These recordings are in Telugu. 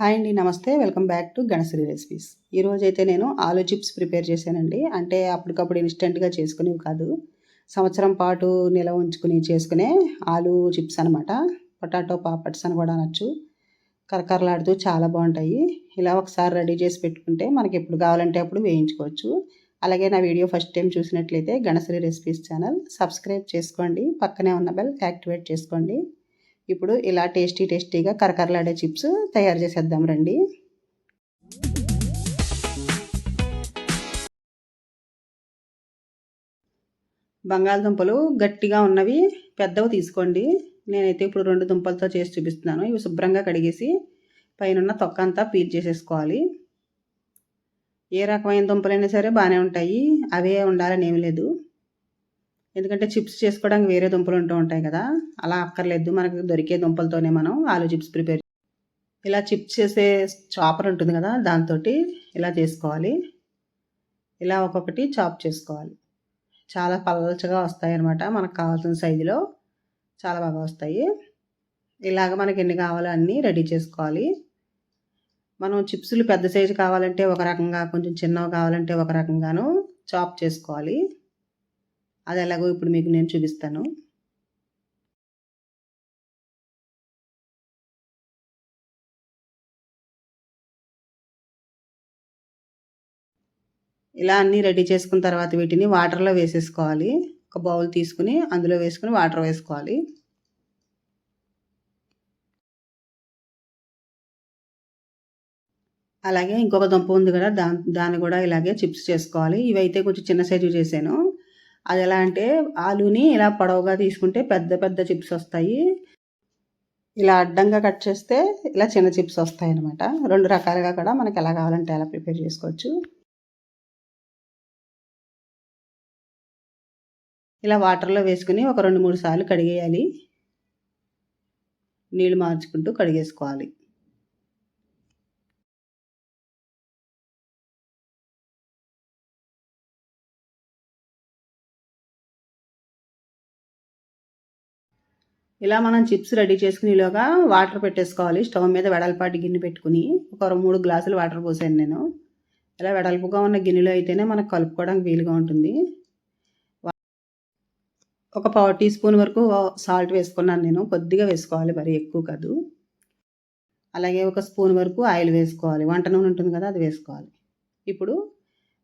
హాయ్ అండి నమస్తే. Welcome back to Ganashri recipes. ఈరోజు అయితే నేను ఆలు చిప్స్ ప్రిపేర్ చేశానండి. అంటే అప్పటికప్పుడు ఇన్స్టెంట్గా చేసుకునేవి కాదు. సంవత్సరం పాటు నిల్వ ఉంచుకుని చేసుకునే ఆలు చిప్స్ అనమాట పొటాటో పాపట్స్ అని కూడా అనొచ్చు. కరకరలాడుతూ చాలా బాగుంటాయి. ఇలా ఒకసారి రెడీ చేసి పెట్టుకుంటే మనకి ఎప్పుడు కావాలంటే అప్పుడు వేయించుకోవచ్చు. అలాగే నా వీడియో ఫస్ట్ టైం చూసినట్లయితే గణశ్రీ రెసిపీస్ ఛానల్ సబ్స్క్రైబ్ చేసుకోండి. పక్కనే ఉన్న బెల్ యాక్టివేట్ చేసుకోండి. ఇప్పుడు ఇలా టేస్టీ టేస్టీగా కరకరలాడే చిప్స్ తయారు చేసేద్దాం రండి. బంగాళదుంపలు గట్టిగా ఉన్నవి పెద్దవి తీసుకోండి. నేనైతే ఇప్పుడు రెండు దుంపలతో చేసి చూపిస్తున్నాను. ఇవి శుభ్రంగా కడిగేసి పైన తొక్క అంతా పీల్ చేసేసుకోవాలి. ఏ రకమైన దుంపలైనా సరే బాగానే ఉంటాయి. అవే ఉండాలని ఏమి లేదు. ఎందుకంటే చిప్స్ చేసుకోవడానికి వేరే దుంపలు ఉంటూ ఉంటాయి కదా అలా అక్కర్లేదు. మనకు దొరికే దుంపలతోనే మనం ఆలు చిప్స్ ప్రిపేర్ ఇలా చిప్స్ చేసే చాపర్ ఉంటుంది కదా దాంతో ఇలా చేసుకోవాలి. ఇలా ఒక్కొక్కటి చాప్ చేసుకోవాలి. చాలా పలచగా వస్తాయి అన్నమాట మనకు కావాల్సిన సైజులో చాలా బాగా వస్తాయి. ఇలాగ మనకి ఎన్ని కావాలో అన్నీ రెడీ చేసుకోవాలి. మనం చిప్స్లు పెద్ద సైజు కావాలంటే ఒక రకంగా కొంచెం చిన్నవి కావాలంటే ఒక రకంగాను చాప్ చేసుకోవాలి. అది ఎలాగో ఇప్పుడు మీకు నేను చూపిస్తాను. ఇలా అన్నీ రెడీ చేసుకున్న తర్వాత వీటిని వాటర్లో వేసేసుకోవాలి. ఒక బౌల్ తీసుకుని అందులో వేసుకుని వాటర్ వేసుకోవాలి. అలాగే ఇంకొక దుంప ఉంది కదా దాని దాన్ని కూడా ఇలాగే చిప్స్ చేసుకోవాలి. ఇవైతే కొంచెం చిన్న సైజు చేశాను. అది ఎలా అంటే ఆలుని ఇలా పొడవుగా తీసుకుంటే పెద్ద పెద్ద చిప్స్ వస్తాయి. ఇలా అడ్డంగా కట్ చేస్తే ఇలా చిన్న చిప్స్ వస్తాయి అనమాట రెండు రకాలుగా కూడా మనకి ఎలా కావాలంటే అలా ప్రిపేర్ చేసుకోవచ్చు. ఇలా వాటర్లో వేసుకుని ఒక రెండు మూడు సార్లు కడిగేయాలి. నీళ్ళు మార్చుకుంటూ కడిగేసుకోవాలి. ఇలా మనం చిప్స్ రెడీ చేసుకునేలోగా వాటర్ పెట్టేసుకోవాలి. స్టవ్ మీద వెడల్పాటి గిన్నె పెట్టుకుని ఒక మూడు గ్లాసులు వాటర్ పోసాను నేను. ఇలా వెడల్పుగా ఉన్న గిన్నెలో అయితేనే మనకు కలుపుకోవడానికి వీలుగా ఉంటుంది. ఒక పావు టీ స్పూన్ వరకు సాల్ట్ వేసుకున్నాను నేను. కొద్దిగా వేసుకోవాలి మరి ఎక్కువ కాదు. అలాగే ఒక స్పూన్ వరకు ఆయిల్ వేసుకోవాలి. వంట నూనె ఉంటుంది కదా అది వేసుకోవాలి. ఇప్పుడు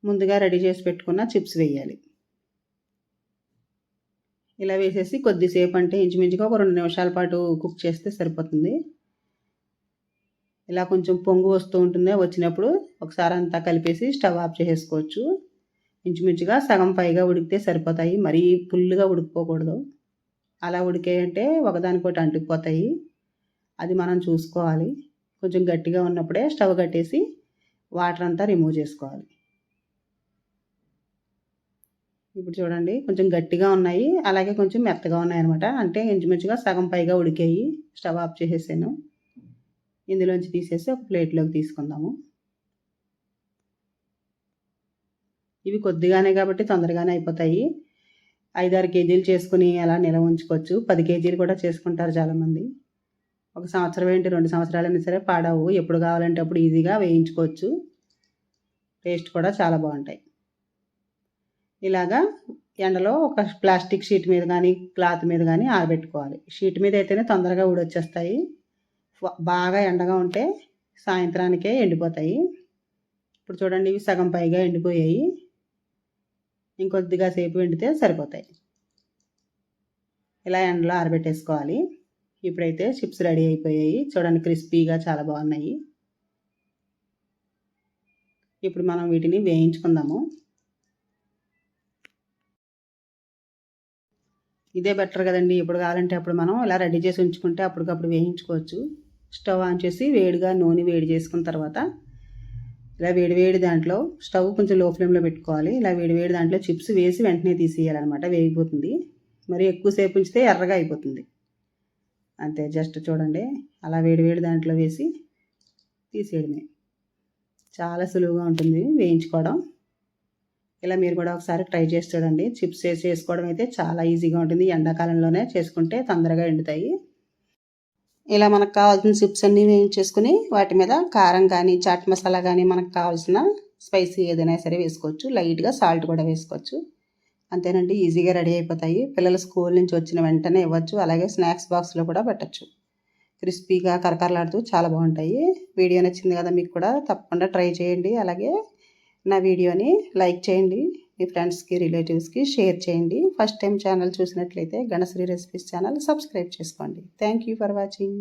ముందుగా రెడీ చేసి పెట్టుకున్న చిప్స్ వేయాలి. ఇలా వేసేసి కొద్దిసేపు అంటే ఇంచుమించుగా ఒక రెండు నిమిషాల పాటు కుక్ చేస్తే సరిపోతుంది. ఇలా కొంచెం పొంగు వస్తూ ఉంటుంది. వచ్చినప్పుడు ఒకసారి అంతా కలిపేసి స్టవ్ ఆఫ్ చేసేసుకోవచ్చు. ఇంచుమించుగా సగం పైగా ఉడికితే సరిపోతాయి. మరీ ఫుల్గా ఉడికిపోకూడదు. అలా ఉడికాయంటే ఒకదానికోటి అంటుకుపోతాయి. అది మనం చూసుకోవాలి. కొంచెం గట్టిగా ఉన్నప్పుడే స్టవ్ కట్టేసి వాటర్ అంతా రిమూవ్ చేసుకోవాలి. ఇప్పుడు చూడండి కొంచెం గట్టిగా ఉన్నాయి. అలాగే కొంచెం మెత్తగా ఉన్నాయి అనమాట అంటే ఇంచుమించుగా సగం పైగా ఉడికాయి. స్టవ్ ఆఫ్ చేసేసాను. ఇందులోంచి తీసేసి ఒక ప్లేట్లోకి తీసుకుందాము. ఇవి కొద్దిగానే కాబట్టి తొందరగానే అయిపోతాయి. ఐదారు కేజీలు చేసుకుని అలా నిల్వ ఉంచుకోవచ్చు. పది కేజీలు కూడా చేసుకుంటారు చాలామంది. ఒక సంవత్సరం ఏంటి రెండు సంవత్సరాలైనా సరే పాడవు. ఎప్పుడు కావాలంటే అప్పుడు ఈజీగా వేయించుకోవచ్చు. టేస్ట్ కూడా చాలా బాగుంటాయి. ఇలాగా ఎండలో ఒక ప్లాస్టిక్ షీట్ మీద కానీ క్లాత్ మీద కానీ ఆరబెట్టుకోవాలి. షీట్ మీద అయితేనే తొందరగా ఊడొచ్చేస్తాయి. బాగా ఎండగా ఉంటే సాయంత్రానికే ఎండిపోతాయి. ఇప్పుడు చూడండి ఇవి సగం పైగా ఎండిపోయాయి. ఇంకొద్దిగా సేపు ఎండితే సరిపోతాయి. ఇలా ఎండలో ఆరబెట్టేసుకోవాలి. ఇప్పుడైతే చిప్స్ రెడీ అయిపోయాయి. చూడండి క్రిస్పీగా చాలా బాగున్నాయి. ఇప్పుడు మనం వీటిని వేయించుకుందాము. ఇదే బెటర్ కదండి. ఎప్పుడు కావాలంటే అప్పుడు మనం ఇలా రెడీ చేసి ఉంచుకుంటే అప్పటికప్పుడు వేయించుకోవచ్చు. స్టవ్ ఆన్ చేసి వేడిగా నూనె వేడి చేసుకున్న తర్వాత ఇలా వేడి వేడి దాంట్లో స్టవ్ కొంచెం లో ఫ్లేమ్లో పెట్టుకోవాలి. ఇలా వేడి వేడి దాంట్లో చిప్స్ వేసి వెంటనే తీసేయాలన్నమాట. వేగిపోతుంది. మరి ఎక్కువసేపు ఉంచితే ఎర్రగా అయిపోతుంది. అంతే జస్ట్ చూడండి. అలా వేడి వేడి దాంట్లో వేసి తీసేయడమే. చాలా సులువుగా ఉంటుంది వేయించుకోవడం. ఇలా మీరు కూడా ఒకసారి ట్రై చేసి చూడండి. చిప్స్ వేసి చేసుకోవడం అయితే చాలా ఈజీగా ఉంటుంది. ఎండాకాలంలోనే చేసుకుంటే తొందరగా ఎండుతాయి. ఇలా మనకు కావాల్సిన చిప్స్ అన్నీ వేయించేసుకుని వాటి మీద కారం కానీ చాట్ మసాలా కానీ మనకు కావాల్సిన స్పైసీ ఏదైనా సరే వేసుకోవచ్చు. లైట్గా సాల్ట్ కూడా వేసుకోవచ్చు. అంతేనండి ఈజీగా రెడీ అయిపోతాయి. పిల్లలు స్కూల్ నుంచి వచ్చిన వెంటనే ఇవ్వచ్చు. అలాగే స్నాక్స్ బాక్స్లో కూడా పెట్టచ్చు. క్రిస్పీగా కరకరలాడుతూ చాలా బాగుంటాయి. వీడియో నచ్చింది కదా మీకు కూడా తప్పకుండా ట్రై చేయండి. అలాగే నా వీడియోని లైక్ చేయండి మీ ఫ్రెండ్స్కి రిలేటివ్స్కి షేర్ చేయండి. ఫస్ట్ టైం ఛానల్ చూసినట్లయితే గణశ్రీ రెసిపీస్ ఛానల్ సబ్స్క్రైబ్ చేసుకోండి. Thank you for watching.